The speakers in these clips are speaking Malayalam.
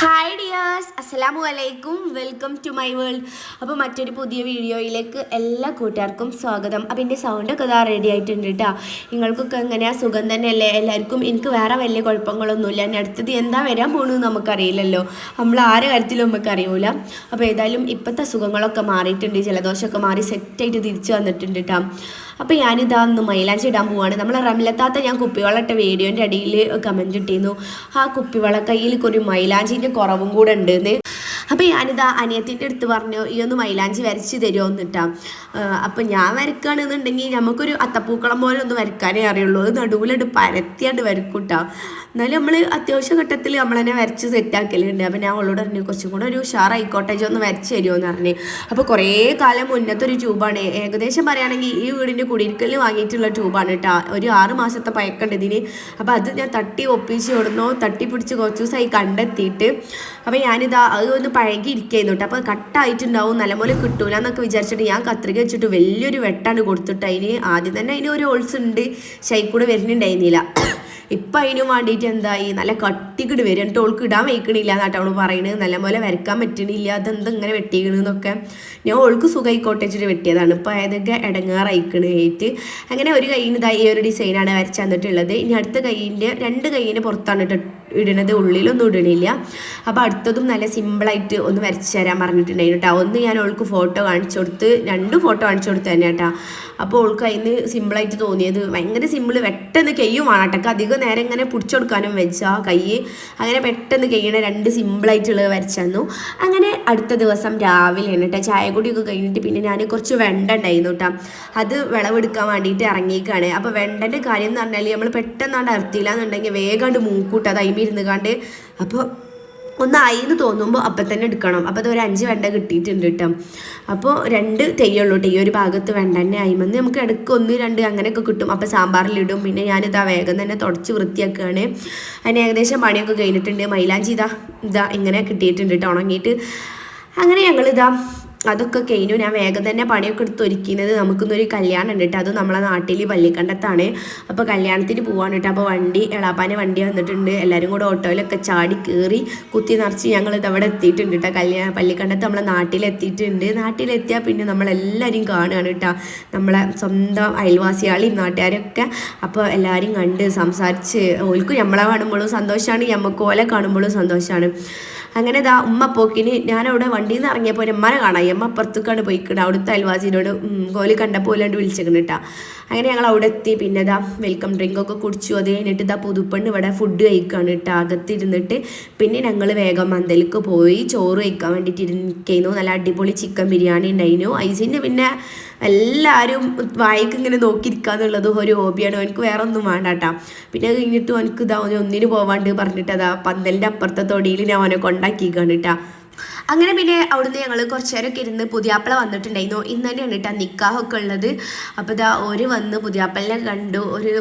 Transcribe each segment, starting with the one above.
ഹായ് ഡിയേഴ്സ് അസ്സലാമു അലൈക്കും. വെൽക്കം ടു മൈ വേൾഡ് അപ്പോൾ മറ്റൊരു പുതിയ വീഡിയോയിലേക്ക് എല്ലാ കൂട്ടുകാർക്കും സ്വാഗതം. അപ്പോൾ എന്റെ സൗണ്ടൊക്കെ ഇതാ റെഡി ആയിട്ടുണ്ട് കേട്ടോ നിങ്ങൾക്കൊക്കെ എങ്ങനെയാ സുഖം തന്നെയല്ലേ? എല്ലാവർക്കും എനിക്ക് വേറെ വലിയ കുഴപ്പങ്ങളൊന്നുമില്ല. ഇനി അടുത്തത് എന്താ വരാൻ പോകണമെന്ന് നമുക്കറിയില്ലല്ലോ. നമ്മൾ ആരെ കാര്യത്തിലും നമുക്ക് അറിയൂല. അപ്പോൾ ഏതായാലും ഇപ്പോഴത്തെ സുഖങ്ങളൊക്കെ മാറിയിട്ടുണ്ട്. ജലദോഷമൊക്കെ മാറി സെറ്റായിട്ട് തിരിച്ചു വന്നിട്ടുണ്ട് കേട്ടോ അപ്പോൾ ഞാനിതാ ഒന്ന് മൈലാഞ്ചി ഇടാൻ പോവാണ്. നമ്മളെ റമിലത്താത്ത ഞാൻ കുപ്പിവെള്ളം വീഡിയോന്റെ അടിയിൽ കമന്റ് ഇട്ടിരുന്നു. ആ കുപ്പിവെള്ള കയ്യിൽ ഒരു മൈലാഞ്ചിന്റെ കുറവും കൂടെ ഉണ്ടെന്ന്. അപ്പോൾ ഞാനിതാ അനിയത്തിന്റെ അടുത്ത് പറഞ്ഞു ഈ ഒന്ന് മൈലാഞ്ചി വരച്ച് തരുമോ എന്നിട്ടാ അപ്പം ഞാൻ വരക്കുകയാണെന്നുണ്ടെങ്കിൽ നമുക്കൊരു അത്തപ്പൂക്കളം പോലെ ഒന്ന് വരക്കാനേ അറിയുള്ളൂ. അത് നടുവിലിട്ട് പരത്തിയാണ്ട് വരക്കൂട്ടാ എന്നാലും നമ്മൾ അത്യാവശ്യ ഘട്ടത്തിൽ നമ്മൾ തന്നെ വരച്ച് സെറ്റാക്കലുണ്ട് അപ്പം ഞാൻ അവളോട് പറഞ്ഞു കുറച്ചും കൂടെ ഒരു ഉഷാറായിക്കോട്ടെ ഒന്ന് വരച്ച് തരുമോ എന്ന് പറഞ്ഞു. അപ്പോൾ കുറേ കാലം മുന്നത്തെ ഒരു ട്യൂബാണ്. ഏകദേശം പറയുകയാണെങ്കിൽ ഈ വീടിന്റെ കുടിയിരിക്കലിന് വാങ്ങിയിട്ടുള്ള ട്യൂബാണ് കേട്ടോ ഒരു ആറ് മാസത്തെ പഴക്കമുണ്ട് ഇതിന്. അപ്പോൾ അത് ഞാൻ തട്ടി ഒപ്പിച്ച് കൊടുന്നോ തട്ടി പിടിച്ച് കുറച്ച് ദിവസമായി കണ്ടെത്തിയിട്ട്. അപ്പോൾ ഞാനിതാ അത് ഒന്ന് പഴകി ഇരിക്കുന്നു കേട്ടോ. അപ്പോൾ കട്ടായിട്ടുണ്ടാവും നല്ലപോലെ കിട്ടൂല എന്നൊക്കെ വിചാരിച്ചിട്ട് ഞാൻ കത്രിക വെച്ചിട്ട് വലിയൊരു വെട്ടാണ് കൊടുത്തിട്ട് അതിന് ആദ്യം തന്നെ അതിന് ഒരു ഹോൾസ് ഉണ്ട് ശൈക്കൂടെ വരുന്നുണ്ടായിരുന്നില്ല. ഇപ്പം അതിനു വേണ്ടിയിട്ട് എന്തായി? നല്ല കട്ടിക്കിട് വരും. എന്നിട്ട് ഓൾക്ക് ഇടാൻ വയ്ക്കണില്ല എന്നാട്ടോ അവൾ പറയണത് നല്ലപോലെ വരക്കാൻ പറ്റണില്ല. അതെന്ത് ഇങ്ങനെ വെട്ടിക്കണെന്നൊക്കെ ഞാൻ ഓൾക്ക് സുഖമായിക്കോട്ടെ വെച്ചിട്ട് വെട്ടിയതാണ്. ഇപ്പം അതൊക്കെ ഇടങ്ങാറായിക്കണേറ്റ് അങ്ങനെ ഒരു കയ്യിൽ ഇതായി ഒരു ഡിസൈനാണ് വരച്ചു തന്നിട്ടുള്ളത്. ഇനി അടുത്ത കൈയിന്റെ രണ്ട് കൈയിന്റെ പുറത്താണ് ഇട്ട് ഇടണത് ഉള്ളിലൊന്നും ഇടണില്ല. അപ്പോൾ അടുത്തതും നല്ല സിമ്പിളായിട്ട് ഒന്ന് വരച്ച് തരാൻ പറഞ്ഞിട്ടുണ്ടായിരുന്നു കേട്ടോ. ഒന്ന് ഞാൻ ഓൾക്ക് ഫോട്ടോ കാണിച്ചു കൊടുത്ത് രണ്ട് ഫോട്ടോ കാണിച്ചു കൊടുത്ത് തന്നെ കേട്ടോ. അപ്പോൾ ഓൾക്ക് അതിന് സിമ്പിളായിട്ട് തോന്നിയത് ഭയങ്കര സിമ്പിൾ പെട്ടെന്ന് കെയ്യുമാണ് വേണട്ടൊക്കെ അധികം നേരം ഇങ്ങനെ പിടിച്ചു കൊടുക്കാനും വെച്ചാ കൈ അങ്ങനെ പെട്ടെന്ന് കെയ്യണ രണ്ട് സിമ്പിളായിട്ടുള്ളത് വരച്ചു അങ്ങനെ അടുത്ത ദിവസം രാവിലെ കേട്ടോ ചായ കുടിയൊക്കെ കഴിഞ്ഞിട്ട് പിന്നെ ഞാൻ കുറച്ച് വെണ്ട ഉണ്ടായിരുന്നു കേട്ടോ. അത് വിളവെടുക്കാൻ വേണ്ടിയിട്ട് ഇറങ്ങിയേക്കാണ് അപ്പോൾ വെണ്ടന്റെ കാര്യം എന്ന് പറഞ്ഞാൽ നമ്മൾ പെട്ടെന്നാണ്ട് അർത്തിയില്ല എന്നുണ്ടെങ്കിൽ വേഗം മൂക്കൂട്ട്. അത് അയിമിരുന്ന് കണ്ട് അപ്പോൾ ഒന്നായി എന്ന് തോന്നുമ്പോൾ അപ്പം തന്നെ എടുക്കണം. അപ്പോൾ അത് ഒരു അഞ്ച് വെണ്ട കിട്ടിയിട്ടുണ്ട് കേട്ടോ അപ്പോൾ രണ്ട് തെയ്യുള്ളൂ കേട്ടോ ഈ ഒരു ഭാഗത്ത് വെണ്ട തന്നെ ആയി വന്ന് നമുക്ക് ഇടയ്ക്ക് ഒന്ന് രണ്ട് അങ്ങനെയൊക്കെ കിട്ടും. അപ്പോൾ സാമ്പാറിലിടും പിന്നെ ഞാനിതാ വേഗം തന്നെ തുടച്ച് വൃത്തിയാക്കുകയാണ് അതിന് ഏകദേശം പണിയൊക്കെ കഴിഞ്ഞിട്ടുണ്ട്. മൈലാഞ്ചി ഇതാ ഇതാ ഇങ്ങനെ കിട്ടിയിട്ടുണ്ട് കേട്ടോ ഉണങ്ങിയിട്ട് അങ്ങനെ ഞങ്ങളിതാ അതൊക്കെ കഴിഞ്ഞു. ഞാൻ വേഗം തന്നെ പണിയൊക്കെ എടുത്ത് ഒരുക്കുന്നത് നമുക്കിന്നൊരു കല്യാണം ഉണ്ട് കേട്ടോ. അത് നമ്മളെ നാട്ടിൽ പള്ളിക്കണ്ടത്താണ്. അപ്പോൾ കല്യാണത്തിന് പോവാണ് കേട്ടോ. അപ്പോൾ വണ്ടി എളാപ്പാന്റെ വണ്ടി വന്നിട്ടുണ്ട്. എല്ലാവരും കൂടെ ഓട്ടോയിലൊക്കെ ചാടി കയറി കുത്തി നിറച്ച് ഞങ്ങൾ ഇതവിടെ എത്തിയിട്ടുണ്ട് കേട്ടോ. കല്യാണം പള്ളിക്കണ്ടത്ത് നമ്മളെ നാട്ടിലെത്തിയിട്ടുണ്ട് നാട്ടിലെത്തിയാൽ പിന്നെ നമ്മളെല്ലാവരും കാണുകയാണ് കേട്ടോ. നമ്മളെ സ്വന്തം അയൽവാസികളെയും നാട്ടുകാരൊക്കെ. അപ്പോൾ എല്ലാവരും കണ്ട് സംസാരിച്ച് ഓൽക്കും നമ്മളെ കാണുമ്പോഴും സന്തോഷമാണ് നമുക്ക് ഓലെ കാണുമ്പോഴും സന്തോഷമാണ് അങ്ങനെ ഇതാ ഉമ്മ പോക്കിന് ഞാനവിടെ വണ്ടിയിൽ നിന്ന് ഇറങ്ങിയപ്പോൾ ഒരു അമ്മനെ കാണാം അമ്മ അപ്പുറത്തേക്കാണ് പോയിക്കണത് അവിടുത്തെ അയൽവാസിനോട് കോലി കണ്ടപ്പോൾ അല്ലാണ്ട് അങ്ങനെ ഞങ്ങൾ അവിടെ എത്തി. പിന്നെ ഇതാ വെൽക്കം ഡ്രിങ്ക് ഒക്കെ കുടിച്ചു. അത് കഴിഞ്ഞിട്ട് ഇതാ പുതുപ്പെണ്ണ് ഇവിടെ ഫുഡ് കഴിക്കുകയാണ് കേട്ടോ അകത്തിരുന്നിട്ട് പിന്നെ ഞങ്ങൾ വേഗം മന്തലിക്ക് പോയി. ചോറ് കഴിക്കാൻ വേണ്ടിയിട്ട് ഇരിക്കുന്നു നല്ല അടിപൊളി ചിക്കൻ ബിരിയാണി ഉണ്ടായിരുന്നു. ഐസിന്റെ പിന്നെ എല്ലാവരും വായിക്ക് ഇങ്ങനെ നോക്കിയിരിക്കുക എന്നുള്ളത് ഒരു ഹോബിയാണ് എനിക്ക് വേറെ ഒന്നും വേണ്ട കേട്ടോ പിന്നെ കഴിഞ്ഞിട്ട് എനിക്ക് ഇതാ ഒന്നിന് പോവാണ്ട് പറഞ്ഞിട്ട് അതാ പന്തലിന്റെ അപ്പുറത്തെ തൊടിയിൽ ഞാൻ അവനെ കൊണ്ടാക്കിക്കാണ് കേട്ടോ അങ്ങനെ പിന്നെ അവിടുന്ന് ഞങ്ങൾ കുറച്ച് നേരമൊക്കെ ഇരുന്ന് പുതിയാപ്പിള വന്നിട്ടുണ്ടായിരുന്നു. ഇന്ന് തന്നെയാണ് കേട്ടോ നിക്കാഹൊക്കെ ഉള്ളത്. അപ്പോൾ ഇതാ ഒരു വന്ന് പുതിയാപ്പിളിനെ കണ്ടു. ഒരു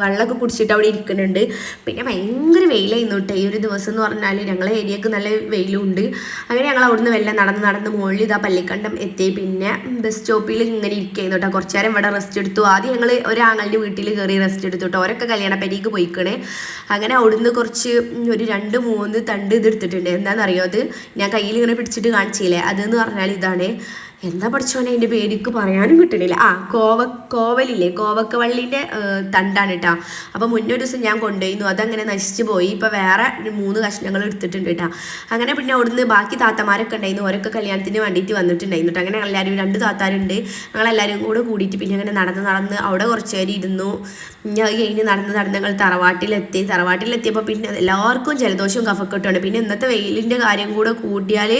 വെള്ളമൊക്കെ കുടിച്ചിട്ട് അവിടെ ഇരിക്കുന്നുണ്ട്. പിന്നെ ഭയങ്കര വെയിലായിരുന്നു കേട്ടോ. ഈ ഒരു ദിവസം എന്ന് പറഞ്ഞാൽ ഞങ്ങളെ ഏരിയക്ക് നല്ല വെയിലുണ്ട്. അങ്ങനെ ഞങ്ങൾ അവിടുന്ന് വെള്ളം നടന്ന് നടന്ന് മുകളിൽ ഇതാ പള്ളിക്കണ്ടം എത്തി. പിന്നെ ബസ് സ്റ്റോപ്പിൽ ഇങ്ങനെ ഇരിക്കുന്നു കേട്ടോ. കുറച്ച് നേരം ഇവിടെ റെസ്റ്റ് എടുത്തു. ആദ്യം ഞങ്ങൾ ഒരാങ്ങളുടെ വീട്ടിൽ കയറി റെസ്റ്റ് എടുത്തു കേട്ടോ. അവരൊക്കെ കല്യാണപ്പരിക്ക് പോയിക്കണേ. അങ്ങനെ അവിടുന്ന് കുറച്ച് ഒരു രണ്ട് മൂന്ന് തണ്ട് ഇത് എടുത്തിട്ടുണ്ട്. എന്താണെന്നറിയോ അത്? ഞാൻ കയ്യിൽ ഇങ്ങനെ പിടിച്ചിട്ട് കാണിച്ചില്ലേ? അതെന്ന് പറഞ്ഞാൽ ഇതാണ്. എന്താ പഠിച്ചോനെ അതിന്റെ പേരിക്ക് പറയാനും കിട്ടണില്ല ആ കോവ കോവലില്ലേ? കോവക്കവള്ളിന്റെ തണ്ടാണ് കേട്ടോ. അപ്പോൾ മുന്നേ ഒരു ദിവസം ഞാൻ കൊണ്ടുപോയിരുന്നു. അതങ്ങനെ നശിച്ചു പോയി. ഇപ്പോൾ വേറെ മൂന്ന് കഷ്ണങ്ങൾ എടുത്തിട്ടുണ്ട് കേട്ടോ. അങ്ങനെ പിന്നെ അവിടുന്ന് ബാക്കി താത്തമാരൊക്കെ ഉണ്ടായിരുന്നു. ഓരൊക്കെ കല്യാണത്തിന് വേണ്ടിയിട്ട് വന്നിട്ടുണ്ടായിരുന്നു അങ്ങനെ എല്ലാവരും രണ്ട് താത്താരുണ്ട്. ഞങ്ങളെല്ലാവരും കൂടെ കൂടിയിട്ട് പിന്നെ അങ്ങനെ നടന്ന് നടന്ന് അവിടെ കുറച്ച് നേരം ഇരുന്നു. ഞാൻ കഴിഞ്ഞ് നടന്ന് നടന്ന് ഞങ്ങൾ തറവാട്ടിലെത്തി. തറവാട്ടിലെത്തിയപ്പോൾ പിന്നെ എല്ലാവർക്കും ജലദോഷവും കഫക്കെട്ടുമാണ്. പിന്നെ ഇന്നത്തെ വെയിലിന്റെ കാര്യം കൂടെ കൂട്ടിയാൽ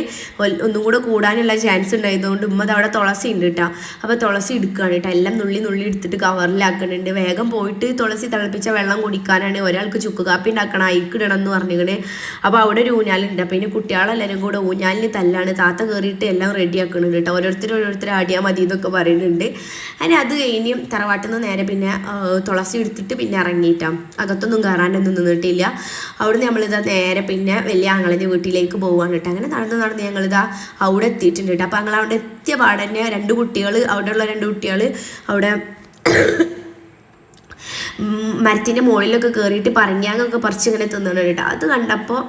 ഒന്നും കൂടെ കൂടാനുള്ള ചാൻസ് ഉണ്ടായതുകൊണ്ട് ഉമ്മത് അവിടെ തുളസി ഉണ്ട് കേട്ടോ അപ്പോൾ തുളസി എടുക്കുകയാണ് കേട്ടോ എല്ലാം നുള്ളി നുള്ളി എടുത്തിട്ട് കവറിലാക്കുന്നുണ്ട്. വേഗം പോയിട്ട് തുളസി തിളപ്പിച്ച വെള്ളം കുടിക്കാനാണ് ഒരാൾക്ക് ചുക്ക് കാപ്പി ഉണ്ടാക്കണം അയക്കിടണം എന്ന് പറഞ്ഞിങ്ങനെ അപ്പോൾ അവിടെ ഒരു ഊഞ്ഞാലുണ്ട്. അപ്പോൾ ഇനി കുട്ടികളെല്ലാവരും കൂടെ ഊഞ്ഞാലിന് തല്ലാണ്. താത്ത കയറിയിട്ട് എല്ലാം റെഡി ആക്കുന്നുണ്ട് കേട്ടോ ഓരോരുത്തരും ഓരോരുത്തർ ആടിയാൽ മതി എന്നൊക്കെ പറയുന്നുണ്ട്. അതിന് അത് കഴിഞ്ഞ് തറവാട്ടിൽ നിന്ന് നേരെ പിന്നെ തുളസി എടുത്തിട്ട് പിന്നെ ഇറങ്ങിയിട്ടാ. അകത്തൊന്നും കയറാനൊന്നും നിന്നിട്ടില്ല. അവിടുന്ന് നമ്മളിതാ നേരെ പിന്നെ വലിയ ആങ്ങളിന്റെ വീട്ടിലേക്ക് പോവാണ് കേട്ടോ. അങ്ങനെ നടന്ന് നടന്ന് ഞങ്ങളിതാ അവിടെ എത്തിയിട്ടുണ്ട് കേട്ടോ. അപ്പോൾ ഞങ്ങൾ അവിടെ എത്തിയ പാടന്നെ രണ്ട് കുട്ടികൾ അവിടെയുള്ള രണ്ട് കുട്ടികൾ അവിടെ മരത്തിന്റെ മുകളിലൊക്കെ കയറിയിട്ട് പറഞ്ഞാങ്ങൊക്കെ പറിച്ച് ഇങ്ങനെ തിന്നണം കേട്ടോ. അത് കണ്ടപ്പോൾ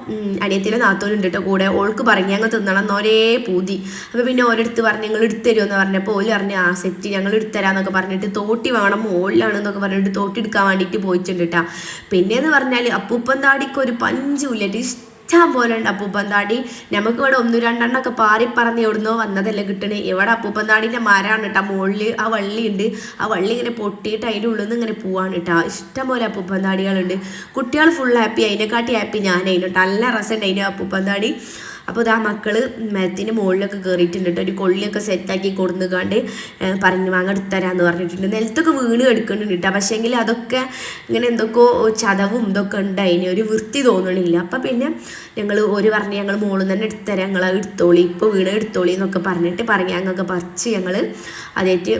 അനിയത്തിന്റെ നാത്തോനുണ്ട് കേട്ടോ കൂടെ. ഓൾക്ക് പറഞ്ഞാങ്ങ് തിന്നണം എന്നൊരേ പൂതി. അപ്പോൾ പിന്നെ ഓരോരുത്ത് പറഞ്ഞ് നിങ്ങൾ എടുത്തരുമെന്ന് പറഞ്ഞപ്പോൾ ഓൽ പറഞ്ഞ് ആ സെറ്റ് ഞങ്ങൾ എടുത്തരാന്നൊക്കെ പറഞ്ഞിട്ട് തോട്ടി വേണം മുകളിലാണെന്നൊക്കെ പറഞ്ഞിട്ട് തോട്ടി എടുക്കാൻ വേണ്ടിയിട്ട് പോയിട്ടുണ്ട് കേട്ടോ പിന്നെയെന്ന് പറഞ്ഞാൽ അപ്പൂപ്പൻ താടിക്ക് ഒരു പഞ്ചുമില്ലിട്ട് ഇഷ്ടം പോലെ ഉണ്ട് അപ്പൂപ്പന്താടി നമുക്ക് ഇവിടെ ഒന്ന് രണ്ടെണ്ണമൊക്കെ പാറി പറഞ്ഞ് എവിടുന്നോ വന്നതല്ലേ കിട്ടണേ. ഇവിടെ അപ്പൂപ്പന്താടിന്റെ മരമാണ് കേട്ടോ. മുകളിൽ ആ വള്ളി ഉണ്ട് ആ വള്ളി ഇങ്ങനെ പൊട്ടിയിട്ട് അതിന്റെ ഉള്ളിൽ നിന്ന് ഇങ്ങനെ പോവാണ് കേട്ടോ. ഇഷ്ടം പോലെ അപ്പൂപ്പന്താടികളുണ്ട് കുട്ടികൾ ഫുൾ ഹാപ്പി അതിനെക്കാട്ടി ഹാപ്പി ഞാനായിരുന്നു കേട്ടോ. നല്ല രസമുണ്ട് അതിന് അപ്പൂപ്പന്താടി അപ്പോൾ ഇതാ മക്കൾ മരത്തിന്റെ മുകളിലൊക്കെ കയറിയിട്ടുണ്ട് ഒരു കൊള്ളിയൊക്കെ സെറ്റാക്കി കൊടുന്നുകാണ്ട് പറഞ്ഞു വാങ്ങ എടുത്തരാന്ന് പറഞ്ഞിട്ടുണ്ട്. നിലത്തൊക്കെ വീണ് എടുക്കുന്നുണ്ട് കേട്ടോ. പക്ഷേങ്കിൽ അതൊക്കെ ഇങ്ങനെ എന്തൊക്കെയോ ചതവും ഇതൊക്കെ ഉണ്ട് അതിന് ഒരു വൃത്തി തോന്നണില്ല. അപ്പം പിന്നെ ഞങ്ങൾ ഒരു പറഞ്ഞ് ഞങ്ങൾ മുകളിൽ തന്നെ എടുത്തരാം ഞങ്ങൾ എടുത്തോളി. ഇപ്പോൾ വീണ് എടുത്തോളി എന്നൊക്കെ പറഞ്ഞിട്ട് പറഞ്ഞാങ്ങൊക്കെ പറിച്ച് ഞങ്ങൾ അതായിട്ട്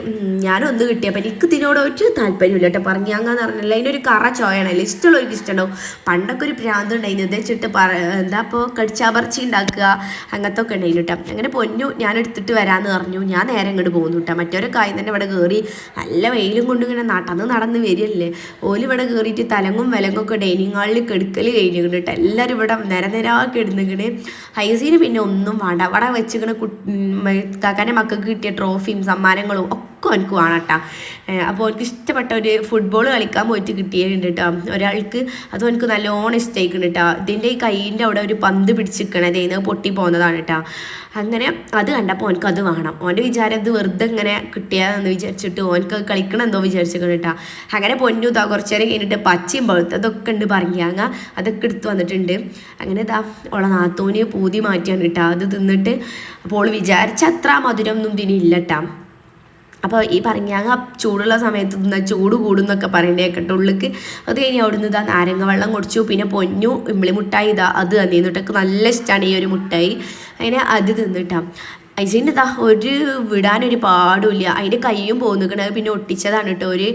ഞാനൊന്ന് കിട്ടിയപ്പോൾ എനിക്ക് ഇതിനോട് ഒരു താല്പര്യമില്ല കേട്ടോ. പറഞ്ഞാങ്ങന്ന് പറഞ്ഞില്ല. അതിനൊരു കറ ചോയാണല്ലോ ഇഷ്ടമുള്ളവർക്ക് ഇഷ്ടമുണ്ടാവും. പണ്ടൊക്കെ ഒരു ഭ്രാന്ത് ഉണ്ടായിരുന്നു. ഇതേ ചിട്ട് പറ എന്താ ഇപ്പോൾ കടിച്ചാപർച്ചി ഉണ്ടാക്കുക അങ്ങനത്തെ ഒക്കെ ഉണ്ടായിരുന്നു കേട്ടോ അങ്ങനെ പൊന്നു ഞാൻ എടുത്തിട്ട് വരാമെന്ന് പറഞ്ഞു. ഞാൻ നേരെ ഇങ്ങോട്ട് പോകുന്നു കേട്ടോ മറ്റൊരു കായ് തന്നെ ഇവിടെ കയറി നല്ല വെയിലും കൊണ്ട് ഇങ്ങനെ നടന്ന് നടന്ന് വരികയല്ലേ. ഓൽ ഇവിടെ കയറിയിട്ട് തലങ്ങും വിലങ്ങും ഒക്കെ ഡൈനിങ് ഹാളിൽ കെടുക്കൽ കഴിഞ്ഞു കേട്ടോ എല്ലാവരും ഇവിടെ നിര നിരാക്കി ഇടുന്നിങ്ങനെ ഹൈസീന് പിന്നെ ഒന്നും വേണ്ട. അവിടെ വെച്ചിങ്ങനെ കാക്കാന്റെ മക്കൾക്ക് കിട്ടിയ ട്രോഫിയും സമ്മാനങ്ങളും ഒക്കെ എനിക്ക് വേണം കേട്ടോ അപ്പോൾ എനിക്ക് ഇഷ്ടപ്പെട്ട ഒരു ഫുട്ബോൾ കളിക്കാൻ പോയിട്ട് കിട്ടിയിട്ടുണ്ട് കേട്ടോ ഒരാൾക്ക് അതും എനിക്ക് നല്ലോണം ഇഷ്ടമായിട്ടുണ്ട് കേട്ടോ ഇതിന്റെ ഈ കൈയിന്റെ അവിടെ ഒരു പന്ത് പിടിച്ചിരിക്കണതേന്ന് പൊട്ടി പോകുന്നതാണ് കേട്ടോ അങ്ങനെ അത് കണ്ടപ്പോൾ ഓനക്ക് അത് വേണം. ഓന്റെ വിചാരം ഇത് വെറുതെ ഇങ്ങനെ കിട്ടിയാന്ന് വിചാരിച്ചിട്ട് ഓനക്ക് കളിക്കണം എന്തോ വിചാരിച്ചിരിക്കണം കേട്ടോ അങ്ങനെ പൊന്നു താ കുറച്ച് നേരം കഴിഞ്ഞിട്ട് പച്ചയും പഴുത്തതൊക്കെ ഉണ്ട് പറഞ്ഞാങ്ങ അതൊക്കെ എടുത്ത് വന്നിട്ടുണ്ട്. അങ്ങനെ ഇതാ ഓളെ നാത്തൂന് പൂതി മാറ്റിയാണ് കേട്ടോ അത് തിന്നിട്ട് അപ്പോൾ വിചാരിച്ച അത്ര മധുരം ഒന്നും ഇതിനില്ല കേട്ടോ അപ്പോൾ ഈ പറഞ്ഞ ആ ചൂടുള്ള സമയത്ത് നിന്നാൽ ചൂട് കൂടുന്നൊക്കെ പറയണ്ടേ കേട്ടോ. ഉള്ളിക്ക് അത് കഴിഞ്ഞ് അവിടുന്ന് ഇതാ നാരങ്ങ വെള്ളം കുടിച്ചു. പിന്നെ പൊന്നു ഇമ്പിളി മുട്ടായി ഇതാ അത് തന്നിരുന്നിട്ടൊക്കെ നല്ല ഇഷ്ടമാണ് ഈ ഒരു മുട്ടായി. അങ്ങനെ അത് തിന്നിട്ടാ ഐസിന്റെ ഇതാ ഒരു വിടാനൊരു പാടുമില്ല. അതിന്റെ കയ്യും പോന്നിക്കണത് പിന്നെ ഒട്ടിച്ചതാണ് കേട്ടോ. ഒരു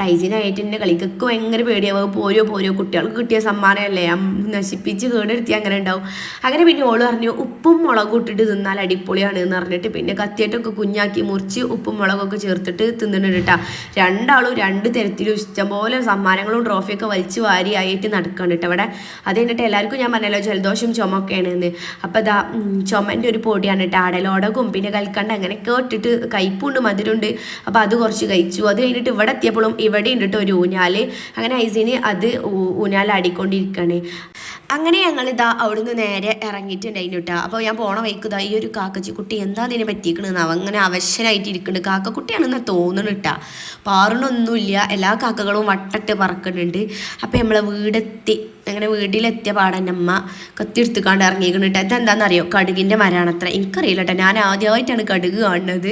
ഡൈസിനായിട്ട് എന്റെ കളിക്കൊക്കെ ഭയങ്കര പേടിയാവും. പോരോ പോരോ. കുട്ടികൾക്ക് കിട്ടിയ സമ്മാനമല്ലേ? നശിപ്പിച്ച് കേടെടുത്തി അങ്ങനെ ഉണ്ടാവും. അങ്ങനെ പിന്നെ ഓൾ പറഞ്ഞു ഉപ്പും മുളകും ഇട്ടിട്ട് തിന്നാൽ അടിപൊളിയാണ് എന്ന് പറഞ്ഞിട്ട് പിന്നെ കത്തിയായിട്ടൊക്കെ കുഞ്ഞാക്കി മുറിച്ച് ഉപ്പും മുളകൊക്കെ ചേർത്തിട്ട് തിന്നിട്ടുണ്ട് കേട്ടോ. രണ്ടാളും രണ്ട് തരത്തിലും ഇഷ്ടംപോലെ സമ്മാനങ്ങളും ട്രോഫിയൊക്കെ വലിച്ചു വാരി ആയിട്ട് നടക്കുകയാണ് കേട്ടോ അവിടെ. അത് കഴിഞ്ഞിട്ട് എല്ലാവർക്കും ഞാൻ പറഞ്ഞല്ലോ ജലദോഷം ചുമൊക്കെയാണ് എന്ന്. അപ്പോൾ ഇതാ ചുമന്റെ ഒരു പൊടിയാണ് കേട്ടോ. ആടലോടകവും പിന്നെ കൽക്കണ്ട അങ്ങനെയൊക്കെ ഇട്ടിട്ട് കയ്പുണ്ട് മധുരമുണ്ട്. അപ്പോൾ അത് കുറച്ച് കഴിച്ചു. അത് കഴിഞ്ഞിട്ട് ഇവിടെ എത്തിയപ്പോഴും ഇവിടെ ഉണ്ട് കേട്ടോ ഒരു ഊഞ്ഞാൽ അങ്ങനെ ഐസിന് അത് ഊഞ്ഞാൽ ഊഞ്ഞാലാടിക്കൊണ്ടിരിക്കുകയാണ് അങ്ങനെ ഞങ്ങളിതാ അവിടുന്ന് നേരെ ഇറങ്ങിയിട്ടുണ്ടായിരുന്നു കേട്ടോ. അപ്പോൾ ഞാൻ പോണ വൈക്കുതാ ഈ ഒരു കാക്കച്ചി കുട്ടി എന്താ അതിനെ പറ്റിക്കണെന്ന് അവ അങ്ങനെ അവശരായിട്ട് ഇരിക്കുന്നുണ്ട് കാക്കക്കുട്ടിയാണെന്ന് തോന്നണം കേട്ടാ. പാറണൊന്നുമില്ല എല്ലാ കാക്കകളും വട്ടട്ട് പറക്കുന്നുണ്ട് അപ്പോൾ നമ്മളെ വീടെത്തി അങ്ങനെ വീട്ടിലെത്തിയ പാടന്റെ അമ്മ കത്തിയെടുത്തുക്കാണ്ട് ഇറങ്ങിയിരിക്കുന്നുണ്ട് ഇതെന്താണെന്നറിയോ? കടുകിന്റെ മരാണത്ര. എനിക്കറിയില്ല കേട്ടോ. ഞാൻ ആദ്യമായിട്ടാണ് കടുക് കാണുന്നത്.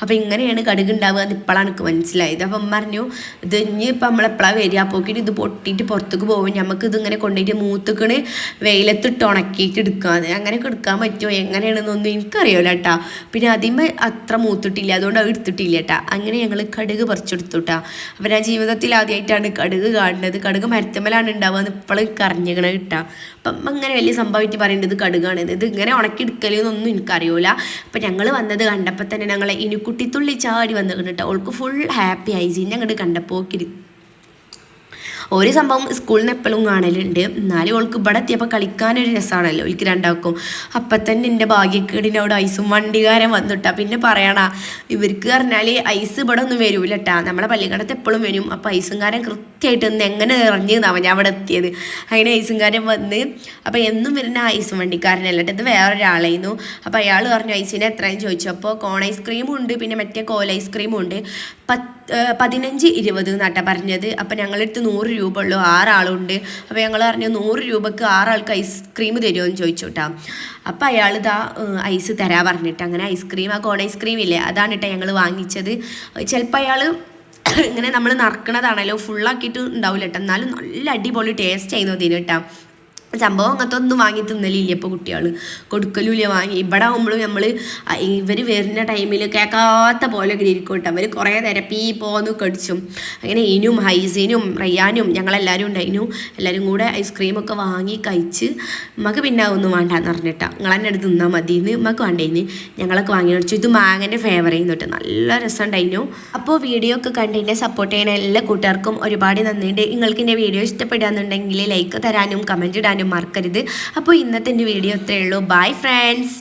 അപ്പോൾ ഇങ്ങനെയാണ് കടുക് ഉണ്ടാവുക എന്ന് ഇപ്പോഴാണ് എനിക്ക് മനസ്സിലായത്. അപ്പം പറഞ്ഞു ഇത് ഇനി ഇപ്പം നമ്മളെപ്പോഴാണ് വരിക? അപ്പോക്കിട്ട് ഇത് പൊട്ടിയിട്ട് പുറത്തേക്ക് പോകും നമുക്ക് ഇതിങ്ങനെ കൊണ്ടുപോയിട്ട് മൂത്തുക്കണ് വെയിലത്തിട്ട് ഉണക്കിയിട്ട് എടുക്കാന്ന്. അങ്ങനെയൊക്കെ എടുക്കാൻ പറ്റുമോ? എങ്ങനെയാണെന്നൊന്നും എനിക്കറിയില്ല കേട്ടാ പിന്നെ അതിന്മേ അത്ര മൂത്തിട്ടില്ല. അതുകൊണ്ട് അത് എടുത്തിട്ടില്ല കേട്ടാ അങ്ങനെ ഞങ്ങൾ കടുക് പറിച്ചെടുത്തു കേട്ടാ അപ്പം ഞാൻ ജീവിതത്തിൽ ആദ്യമായിട്ടാണ് കടുക് കാണുന്നത്. കടുക് മരത്തമ്മലാണ് ഉണ്ടാവുക എന്ന് ഇപ്പോഴും കറിഞ്ഞിങ്ങനെ കിട്ടാ അപ്പം അങ്ങനെ വലിയ സംഭവമായിട്ട് പറയേണ്ടത് കടുകാണ്. ഇത് ഇങ്ങനെ ഉണക്കിയെടുക്കലെന്നൊന്നും എനിക്കറിയില്ല അപ്പം ഞങ്ങൾ വന്നത് കണ്ടപ്പോൾ തന്നെ ഞങ്ങളെ ഇനിക്കുട്ടിത്തുള്ളി ചാടി വന്നിട്ടുണ്ട് കേട്ടോ അവൾക്ക് ഫുൾ ഹാപ്പി ആയി. ജീൻ ഞങ്ങൾ കണ്ടപ്പോൾ ഒരു സംഭവം സ്കൂളിൽ നിന്ന് എപ്പോഴും കാണലുണ്ട്. എന്നാലും ഓൾക്ക് ഇവിടെ എത്തിയപ്പോൾ കളിക്കാനൊരു രസമാണല്ലോ എനിക്ക് രണ്ടാക്കും അപ്പം തന്നെ എന്റെ ഭാഗ്യക്കേടിന്റെ അവിടെ ഐസും വണ്ടികാരൻ വന്നിട്ടാ. പിന്നെ പറയണ ഇവർക്ക് പറഞ്ഞാൽ ഐസ് ഇവിടെ ഒന്നും വരൂല കേട്ടാ നമ്മളെ പള്ളിക്കടത്ത് എപ്പോഴും വരും. അപ്പം ഐസുംകാരൻ കൃത്യമായിട്ട് ഒന്ന് എങ്ങനെ ഇറങ്ങി എന്നാവും ഞാൻ അവിടെ എത്തിയത്. അങ്ങനെ ഐസുംകാരൻ വന്ന് അപ്പം എന്നും വരുന്ന ഐസും വണ്ടിക്കാരനല്ല? കേട്ടോ ഇത് വേറൊരാളായിരുന്നു. അപ്പം അയാൾ പറഞ്ഞു ഐസിനെ എത്രയും ചോദിച്ചു. അപ്പോൾ കോൺ ഐസ്ക്രീമും ഉണ്ട് പിന്നെ മറ്റേ കോൽ ഐസ്ക്രീമും ഉണ്ട്. പതിനഞ്ച് ഇരുപത് എന്നാട്ടാ പറഞ്ഞത്. അപ്പം ഞങ്ങളടുത്ത് നൂറ് രൂപ ഉള്ളൂ. ആറാളുണ്ട്. അപ്പോൾ ഞങ്ങൾ പറഞ്ഞു നൂറ് രൂപക്ക് ആറാൾക്ക് ഐസ്ക്രീം തരുമോ എന്ന് ചോദിച്ചു കേട്ടോ അപ്പം അയാൾ ഇതാ ഐസ് തരാ പറഞ്ഞിട്ട്. അങ്ങനെ ഐസ്ക്രീം ആ കോൺ ഐസ്ക്രീം ഇല്ലേ അതാണ് കേട്ടോ ഞങ്ങൾ വാങ്ങിച്ചത്. ചിലപ്പോൾ അയാൾ ഇങ്ങനെ നമ്മൾ നറക്കണതാണല്ലോ ഫുള്ളാക്കിയിട്ട് ഉണ്ടാവില്ല കേട്ടോ എന്നാലും നല്ല അടിപൊളി ടേസ്റ്റ് ആയിരുന്നു അതിന് കേട്ടോ സംഭവം അങ്ങനത്തെ ഒന്നും വാങ്ങി തിന്നലില്ല ഇപ്പോൾ കുട്ടികൾ കൊടുക്കലുമില്ല വാങ്ങി. ഇവിടെ ആകുമ്പോഴും നമ്മൾ ഇവർ വരുന്ന ടൈമിൽ കേൾക്കാത്ത പോലെ ഇങ്ങനെ ഇരിക്കും കേട്ടോ. അവർ കുറേ നേരം പീ പോന്ന് കടിച്ചും അങ്ങനെ ഇനും ഹൈസീനും റയ്യാനും ഞങ്ങളെല്ലാവരും ഉണ്ടായിരുന്നു. എല്ലാവരും കൂടെ ഐസ്ക്രീമൊക്കെ വാങ്ങി കഴിച്ച് നമുക്ക് പിന്നെ ഒന്നും വേണ്ടാന്ന് പറഞ്ഞിട്ടാ. നിങ്ങൾ തന്നെ എടുത്ത് തിന്നാൽ മതി എന്ന് നമുക്ക് വേണ്ടേന്ന് ഞങ്ങളൊക്കെ വാങ്ങി കഴിച്ചു. ഇത് മാങ്ങന്റെ ഫേവർ ചെയ്യുന്നു കേട്ടോ. നല്ല രസം ഉണ്ടായിരുന്നു. അപ്പോൾ വീഡിയോ ഒക്കെ കണ്ടതിന്റെ സപ്പോർട്ട് ചെയ്യുന്ന എല്ലാ കൂട്ടുകാർക്കും ഒരുപാട് നന്ദിയുണ്ട്. നിങ്ങൾക്ക് എന്റെ വീഡിയോ ഇഷ്ടപ്പെടുകയെന്നുണ്ടെങ്കിൽ ലൈക്ക് തരാനും കമന്റ് ഇടാനും മറക്കരുത്. അപ്പോൾ ഇന്നത്തെ എന്റെ വീഡിയോ ഇത്രയേ ഉള്ളൂ. Bye friends